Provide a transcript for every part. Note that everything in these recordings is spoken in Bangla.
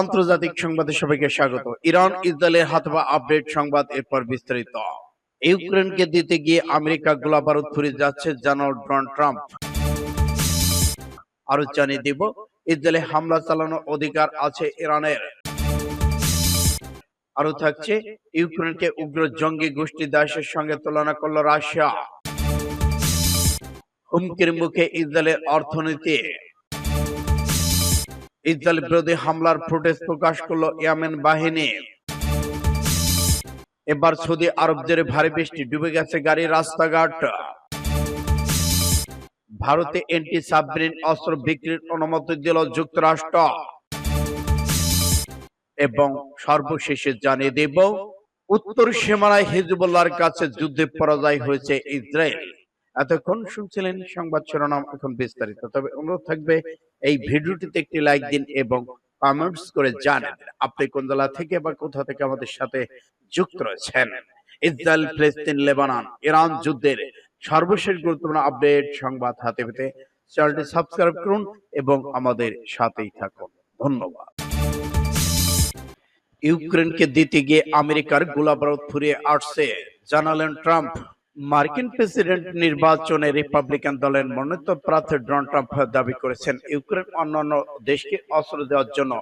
আন্তর্জাতিক সংবাদে সবাইকে স্বাগত। ইরান ইসরায়েলের হাতবা আপডেট সংবাদ এরপর বিস্তারিত। ইউক্রেনকে দিতে গিয়ে আমেরিকা গোলা বারুদ ছুড়ে যাচ্ছে জানাল ডোনাল্ড ট্রাম্প। আরও জানিয়ে দিব ইসরায়েলে হামলা চালানোর অধিকার আছে ইরানের। আরও থাকছে ইউক্রেনকে উগ্র জঙ্গি গোষ্ঠী দাসের সঙ্গে তুলনা করল রাশিয়া। হুমকির মুখে ইসরায়েলের অর্থনীতি। ইসরায়েল বিরোধী হামলার ফুটেজ প্রকাশ করল ইয়ামেন বাহিনী। এবার সৌদি আরব জেরে ভারী বৃষ্টি ডুবে গেছে গাড়ি রাস্তাঘাট। ভারতে এন্টি সাবমেরিন অস্ত্র বিক্রির অনুমতি দিল যুক্তরাষ্ট্র। এবং সর্বশেষে জানিয়ে দেব উত্তর সীমানায় হিজবুল্লাহর কাছে যুদ্ধে পরাজয় হয়েছে ইসরায়েল। এতক্ষণ শুনছিলেন সংবাদ শিরোনাম এখন বিস্তারিত। তবে অনুরোধ থাকবে, এই ভিডিওটিতে একটি লাইক দিন এবং কমেন্টস করে জানান। আপনি কোন জেলা থেকে বা কোথা থেকে আমাদের সাথে যুক্ত রয়েছেন? ইসরায়েল, ফিলিস্তিন, লেবানন, ইরান যুদ্ধের সর্বশেষ গুরুত্বপূর্ণ আপডেট সংবাদ হাতে পেতে চ্যানেলটি সাবস্ক্রাইব করুন এবং আমাদের সাথেই থাকুন। ধন্যবাদ। ইউক্রেনকে দিতে গিয়ে আমেরিকার গোলাবারুদ ফুরিয়ে আসছে। জানালেন ট্রাম্প। মার্কিন প্রেসিডেন্ট নির্বাচনে রিপাবলিকান দলের মনোনীত প্রার্থী ডোনাল্ড ট্রাম্প দাবি করেছেন, ইউক্রেন অন্যান্য দেশকে অস্ত্র দেওয়ার জন্য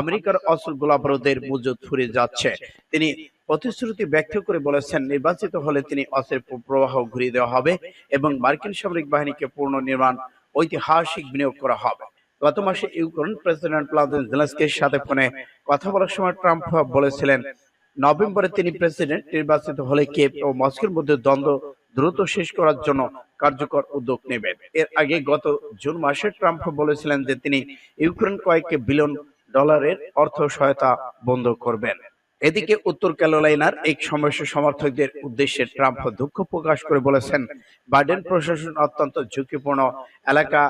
আমেরিকার অস্ত্র গোলাবারুদের মজুদ ফুরিয়ে যাচ্ছে। তিনি প্রতিশ্রুতি ব্যক্ত করে বলেছেন, নির্বাচিত হলে তিনি অস্ত্রের প্রবাহ ঘুরিয়ে দেওয়া হবে এবং মার্কিন সামরিক বাহিনীকে পূর্ণ নির্মাণ, ঐতিহাসিক বিনিয়োগ করা হবে। গত মাসে ইউক্রেন প্রেসিডেন্ট ভ্লাদিমির জেলেনস্কির সাথে ফোনে কথা বলার সময় ট্রাম্প বলেছিলেন নভেম্বরে তিনি প্রেসিডেন্ট নির্বাচিত হলে কেপ ও মস্কোর মধ্যে দ্বন্দ্ব দ্রুত শেষ করার জন্য কার্যকর উদ্যোগ নেবেন। এর আগে গত জুন মাসে ট্রাম্প বলেছিলেন যে তিনি ইউক্রেন কয়েক বিলিয়ন ডলারের অর্থ সহায়তা বন্ধ করবেন। এদিকে উত্তর ক্যারোলাইনার এক সমাবেশ সমর্থকদের উদ্দেশ্যে ট্রাম্প দুঃখ প্রকাশ করে বলেছেন, বাইডেন প্রশাসন অত্যন্ত ঝুঁকিপূর্ণ এলাকা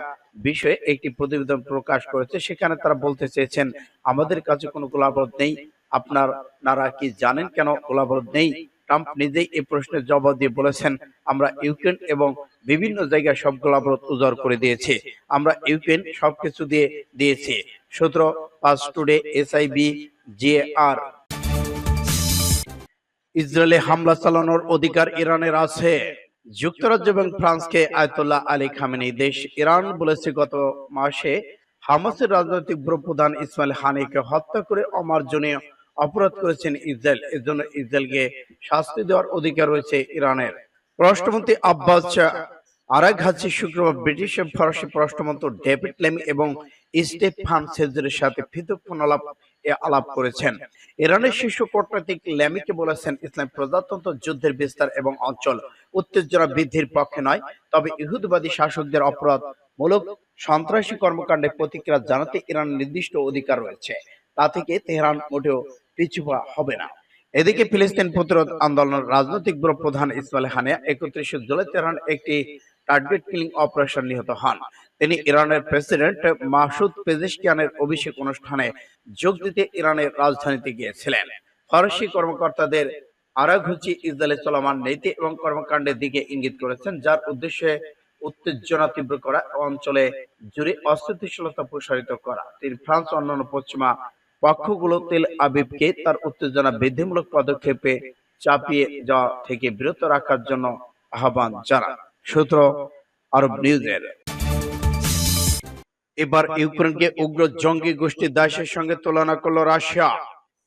বিষয়ে একটি প্রতিবেদন প্রকাশ করেছে। সেখানে তারা বলতে চেয়েছেন, আমাদের কাছে কোনো গোলাবারুদ নেই। আপনার নারা কি জানেন কেন গোলাবারুদ নেই? ট্রাম্প নিজেই এই প্রশ্নের জবাব দিয়ে বলেছেন, আমরা ইউক্রেন এবং বিভিন্ন জায়গায় সব গোলাবারুদ উজাড় করে দিয়েছি। আমরা ইউক্রেন সবকিছু দিয়ে দিয়েছি। সূত্র পাঁচ টুডে এসআইবি জিএআর ইসরায়েলে হামলা চালানোর অধিকার ইরানের আছে। যুক্তরাজ্য এবং ফ্রান্সকে আয়তুল্লাহ আলী খামেনি। দেশ ইরান বলেছে, গত মাসে হামাসের রাজনৈতিক প্রধান ইসমাইল হানিকে হত্যা করে অমার্জনীয় অপরাধ করেছেন ইসরায়েল। এজন্য ইসরায়েলকে শাস্তি দেওয়ার অধিকার রয়েছে ইরানের। পররাষ্ট্রমন্ত্রী আব্বাস আরাঘাচি শুক্রবার ব্রিটিশ ফরাসি পররাষ্ট্রমন্ত্রী ডেভিড লেমি এবং স্টেফান সেজের সাথে পৃথক আলাপ আলাপ করেছেন। ইরানের শীর্ষ কূটনৈতিক ল্যামিকে বলেছেন, ইসলাম প্রজাতন্ত্র যুদ্ধের বিস্তার এবং অঞ্চল উত্তেজনা বৃদ্ধির পক্ষে নয়, তবে ইহুদবাদী শাসকদের অপরাধ মূলক সন্ত্রাসী কর্মকাণ্ডে প্রতিক্রিয়া জানাতে ইরান নির্দিষ্ট অধিকার রয়েছে। তা থেকে তেহরান মোটেও পিছু হবে না। এদিকে ফিলিস্তিন প্রতিরোধ আন্দোলনের রাজনৈতিক ব্যুরো প্রধান ইসমাইল হানিয়া একত্রিশে জুলাই তেহরান একটি টার্গেট কিলিং অপারেশন নিহত হন। তিনি ইরানের প্রেসিডেন্ট মাসুদ পেজেশকিয়ানের অভিষেক অনুষ্ঠানে যোগ দিতে ইরানের রাজধানীতে গিয়েছিলেন। ফরাসি কর্মকর্তাদের আরাঘুচি ইসরায়েলে চলমান নীতি এবং কর্মকাণ্ডের দিকে ইঙ্গিত করেছেন যার উদ্দেশ্যে উত্তেজনা তীব্র করা অঞ্চলে জুড়ে অস্থিতিশীলতা প্রসারিত করা। তিনি ফ্রান্স অন্যান্য পশ্চিমা পক্ষগুলো তেল আবিবকে তার উত্তেজনা বৃদ্ধিমূলক পদক্ষেপে চাপিয়ে যাওয়া থেকে বিরত রাখার জন্য আহ্বান জানান। সূত্র আরব নিউজের। এবার ইউক্রেনকে উগ্র জঙ্গি গোষ্ঠী দাসের সঙ্গে তুলনা করল রাশিয়া।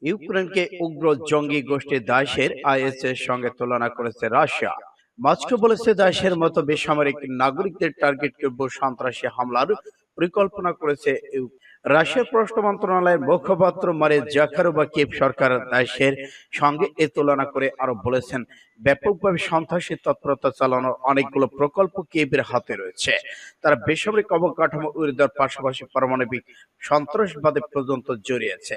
ইউক্রেনকে উগ্র জঙ্গি গোষ্ঠী দাসের আইএস এর সঙ্গে তুলনা করেছে রাশিয়া। মস্কো বলেছে দাসের মতো বেসামরিক নাগরিকদের টার্গেট করব সন্ত্রাসী হামলার পরিকল্পনা করেছে ইউ- রাশিয়ার পররাষ্ট্র মন্ত্রণালয়ের মুখপাত্র মারে জাকারোবা কিয়েভ সরকার দাসের সঙ্গে এ তুলনা করে আরও বলেছেন, ব্যাপকভাবে সন্ত্রাসী তৎপরতা চালানোর অনেকগুলো প্রকল্প কিয়েভের হাতে রয়েছে। তারা বেসামরিক অবকাঠামো উড়িয়ে দেওয়ার পাশাপাশি পারমাণবিক সন্ত্রাসবাদে পর্যন্ত জড়িয়েছে।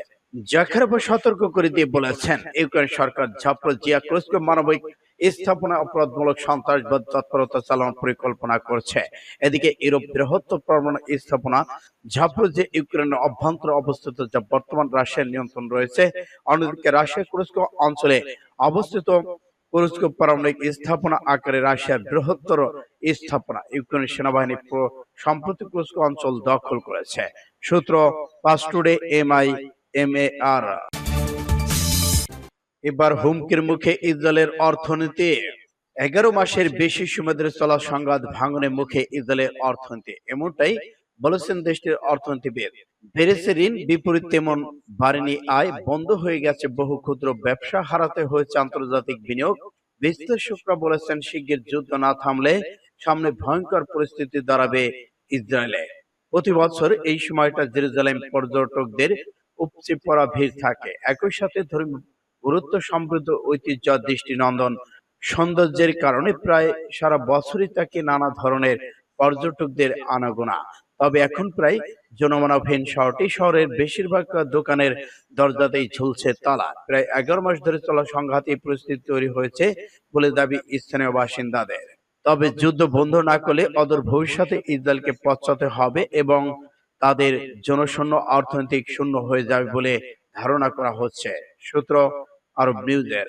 জাকারোবা সতর্ক করে দিয়ে বলেছেন ইউক্রেন সরকার ঝাপ্রোজিয়া ক্রুস্কো মানবিক স্থাপনা অপরাধমূলক সন্ত্রাসবাদ তৎপরতা চালানোর পরিকল্পনা করছে। এদিকে ইউরোপ বৃহত্তর পরমাণু স্থাপনা ঝাপ্রোজে ইউক্রেনের অভ্যন্তরে অবস্থিত, যা বর্তমান রাশিয়ার নিয়ন্ত্রণ রয়েছে। অন্যদিকে রাশিয়া তুরস্ক অঞ্চলে অবস্থিত তুরস্ক পারমাণবিক স্থাপনা আকারে রাশিয়ার বৃহত্তর স্থাপনা ইউক্রেনের সেনাবাহিনী সম্প্রতি তুরস্ক অঞ্চল দখল করেছে। সূত্র ParsToday M I M A R এবার হুমকির মুখে ইসরায়েলের অর্থনীতি। এগারো মাসের বেশি সময় চলা সংঘাত ভাঙনের মুখে ইসরায়েলের অর্থনীতি। এমনটাই বলেছেন দেশটির অর্থনীতিবিদ। বেড়েছে ঋণ, বিপরীত তেমন বাড়েনি আয়, বন্ধ হয়ে গেছে বহু ক্ষুদ্র ব্যবসা, হারাতে হয়েছে আন্তর্জাতিক বিনিয়োগ। বিশ্লেষকরা বলেছেন শিগগির যুদ্ধ না থামলে সামনে ভয়ঙ্কর পরিস্থিতি দাঁড়াবে ইসরায়েলে। প্রতি বছর এই সময়টা জেরুজালেম পর্যটকদের উপচে পড়া ভিড় থাকে। একই সাথে ধর্মীয় গুরুত্ব সমৃদ্ধ ঐতিহ্য, দৃষ্টিনন্দন, সৌন্দর্যের কারণে প্রায় সারা বছরই তাকে নানা ধরনের পর্যটকদের আনাগোনা। তবে এখন প্রায় জনমানবহীন শহরটি শহরের বেশিরভাগ দোকানের দরজাতেই ঝুলছে তালা। প্রায় এগারো মাস ধরে চলা সংঘাতে পরিস্থিতি তৈরি হয়েছে বলে দাবি স্থানীয় বাসিন্দাদের। তবে যুদ্ধ বন্ধ না করলে অদূর ভবিষ্যতে ইসরায়েলকে পশ্চাতে হবে এবং তাদের জনশূন্য অর্থনৈতিক শূন্য হয়ে যাবে বলে ধারণা করা হচ্ছে। সূত্র আরব নিউজের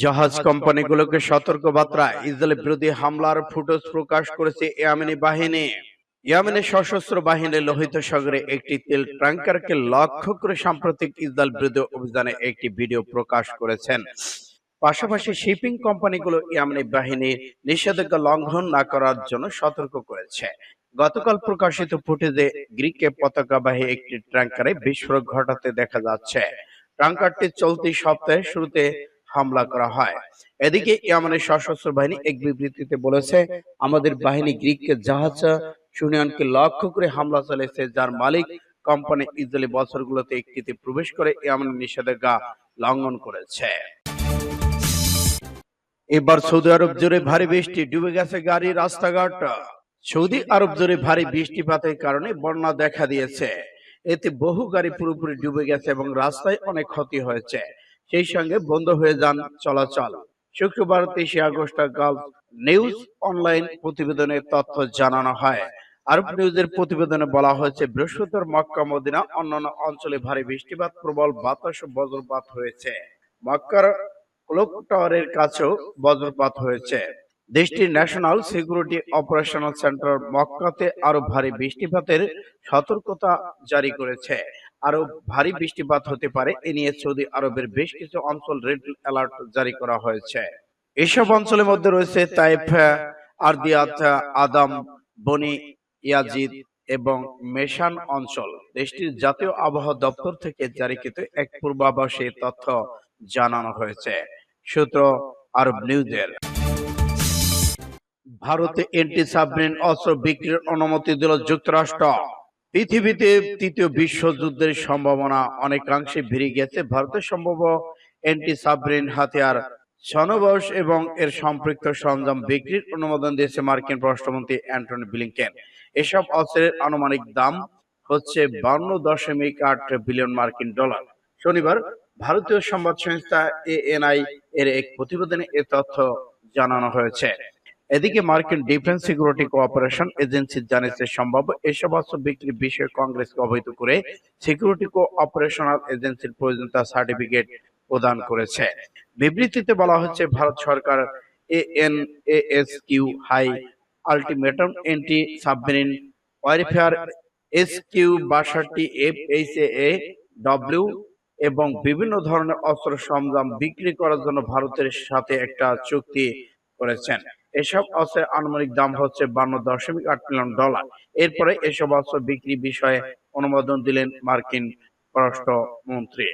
জাহাজ কোম্পানিগুলোকে সতর্ক বার্তা ইসরায়েল বিরোধী হামলার ফুটেজ প্রকাশ করেছে ইয়ামেনি বাহিনী। ইয়ামেনের সশস্ত্র বাহিনী লোহিত সাগরে একটি তেল ট্যাঙ্কারকে লক্ষ্য করে সাম্প্রতিক ইসরায়েল বিরোধী অভিযানে একটি ভিডিও প্রকাশ করেছেন। পাশাপাশি শিপিং কোম্পানিগুলো ইয়ামেনি বাহিনীর নিষেধাজ্ঞা লঙ্ঘন না করার জন্য সতর্ক করেছে। গতকাল প্রকাশিত ফুটেজে গ্রিকে পতাকাবাহী একটি ট্যাঙ্কারে বিস্ফোরক ঘটাতে দেখা যাচ্ছে। ট্যাঙ্কারটি চলতি সপ্তাহে শুরুতে হামলা করা হয়। এদিকে ইয়ামানের সশস্ত্র বাহিনী এক বিবৃতিতে বলেছে, আমাদের বাহিনী গ্রিক জাহাজ সুনিয়নকে লক্ষ্য করে হামলা চালিয়েছে, যার মালিক কোম্পানি ইসরায়েলি বছরগুলোতে একটিতে প্রবেশ করে ইয়ামানের নিষেধাজ্ঞা লঙ্ঘন করেছে। এবার সৌদি আরব জুড়ে ভারী বৃষ্টি, ডুবে গেছে গাড়ি, রাস্তাঘাট। সৌদি আরব জুড়ে ভারী বৃষ্টিপাতের কারণে বন্যা দেখা দিয়েছে। এতে বহু গাড়ি পুরোপুরি ডুবে গেছে এবং রাস্তায় অনেক ক্ষতি হয়েছে। সেই সঙ্গে বন্ধ হয়ে যান চলাচল। শুক্রবার তেইশে আগস্ট গালফ নিউজ অনলাইন প্রতিবেদনে তথ্য জানানো হয়। আরব নিউজের প্রতিবেদনে বলা হয়েছে বৃহস্পতিবার মক্কা মদিনা অন্যান্য অঞ্চলে ভারী বৃষ্টিপাত প্রবল বাতাস ও বজ্রপাত হয়েছে। মক্কার ক্লক টাওয়ারের কাছেও বজ্রপাত হয়েছে। দেশটির ন্যাশনাল সিকিউরিটি অপারেশনাল সেন্টার মক্কাতে আরও ভারী বৃষ্টিপাতের সতর্কতা জারি করেছে। আরও ভারী বৃষ্টিপাত হতে পারে এ নিয়ে সৌদি আরবের বেশ কিছু অঞ্চল রেড অ্যালার্ট জারি করা হয়েছে। এসব অঞ্চলের মধ্যে রয়েছে তাইফ আরদিয়াত আদাম বনি ইয়াজিদ এবং মেশান অঞ্চল। দেশটির জাতীয় আবহাওয়া দপ্তর থেকে জারিকৃত এক পূর্বাভাসে তথ্য জানানো হয়েছে। সূত্র আরব নিউজের। ভারতে এন্টি সাবমেরিন অস্ত্র বিক্রির অনুমতি দিল যুক্তরাষ্ট্র। পৃথিবীতে তৃতীয় বিশ্বযুদ্ধের সম্ভাবনা অনেকাংশে ভিড়ে গেছে। ভারতের সম্ভব এন্টি সাবমেরিন হাতিয়ার সনবয়স এবং এর সম্পৃক্ত সরঞ্জাম বিক্রির অনুমোদন দিয়েছে মার্কিন পররাষ্ট্রমন্ত্রী অ্যান্টনি ব্লিংকেন। এসব অস্ত্রের আনুমানিক দাম হচ্ছে বান্ন দশমিক আট বিলিয়ন মার্কিন ডলার। শনিবার ভারতীয় সংবাদ সংস্থা এএনআই এর এক প্রতিবেদনে এ তথ্য জানানো হয়েছে। এদিকে মার্কিন ডিফেন্স সিকিউরিটি কোঅপারেশন এজেন্সি জানিয়েছে সম্ভাব্য এসব অস্ত্র বিক্রির বিষয়ে কংগ্রেসকে অবহিত করে সিকিউরিটি কোঅপারেশনাল এজেন্সির প্রয়োজনীয়তা সার্টিফিকেট প্রদান করেছে। বিবৃতিতে বলা হচ্ছে ভারত সরকার এএনএএস কিউ high ultimatum anti submarine warfare S Q বাষট্টি এফ এইচ এ ডব্লিউ এবং বিভিন্ন ধরনের অস্ত্র সরঞ্জাম বিক্রি করার জন্য ভারতের সাথে একটা চুক্তি করেছেন। এসব অস্ত্রের আনুমানিক দাম হচ্ছে বান্ন দশমিক আট মিলিয়ন ডলার। এরপরে এসব অস্ত্র বিক্রি বিষয়ে অনুমোদন দিলেন মার্কিন পররাষ্ট্রমন্ত্রী।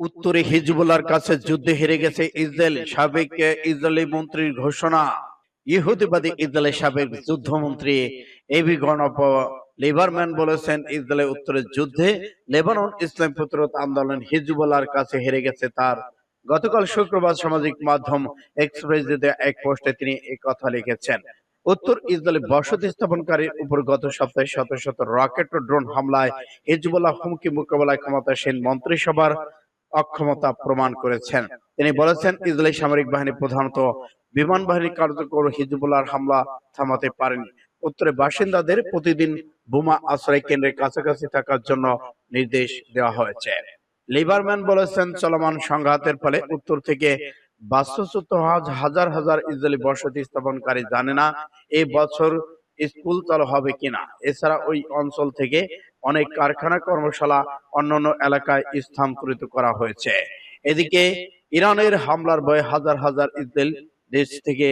উত্তরে হিজবুল্লার কাছে যুদ্ধে হেরে গেছে ইসরায়েল সাবেক ইসরায়েলি মন্ত্রীর ঘোষণা। ইহুদিবাদী ইসরায়েলের সাবেক যুদ্ধমন্ত্রী এবি গণপ লিবারম্যান বলেছেন, ইসরায়েলের উত্তরের যুদ্ধে লেবানন ইসলাম প্রতিরোধ আন্দোলন হিজবুল্লার কাছে হেরে গেছে তার গতকাল শুক্রবার সামাজিক মাধ্যম এক্সপ্রেসে এক পোস্টে তিনি এই কথা লিখেছেন। উত্তর ইসরায়েলে বসতি স্থাপনকারীর উপর গত সপ্তাহে শত শত রকেট ও ড্রোন হামলায় হিজবুল্লাহ হুমকি মোকাবেলায় ক্ষমতাসীন মন্ত্রিসভার অক্ষমতা প্রমাণ করেছেন। তিনি বলেছেন ইসরায়েলি সামরিক বাহিনী প্রধানত বিমান বাহিনী কার্যকর হিজবুল্লাহর হামলা থামাতে পারেনি। উত্তরে বাসিন্দাদের প্রতিদিন বোমা আশ্রয় কেন্দ্রের কাছাকাছি থাকার জন্য নির্দেশ দেওয়া হয়েছে। লিবারম্যান বলেছেন, চলমান সংঘাতের ফলে উত্তর থেকে বাস্তুচ্যুত হাজার হাজার ইসরায়েলি বসতি স্থাপনকারী জানে না এই বছর স্কুল চালু হবে কিনা। এছাড়া ওই অঞ্চল থেকে অনেক কারখানা, কর্মশালা অন্যান্য এলাকায় স্থানান্তরিত করা হয়েছে। এদিকে ইরানের হামলার ভয়ে হাজার হাজার ইসরায়েল দেশ থেকে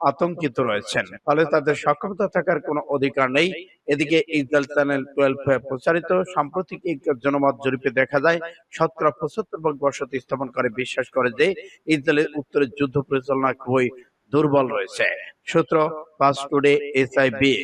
আতঙ্কিত রয়েছেন। ফলে তাদের সক্ষমতা থাকার কোনো অধিকার নেই। এদিকে ইসরায়েল চ্যানেল টুয়েলভ প্রচারিত সাম্প্রতিক এক জনমত জরিপে দেখা যায় শতকরা পঁচাত্তর ভাগ বসতি স্থাপন করে বিশ্বাস করে যে ইসরায়েলের উত্তরে যুদ্ধ পরিচালনা খুবই দুর্বল রয়েছে। সূত্র পাস টুডে এসআইবি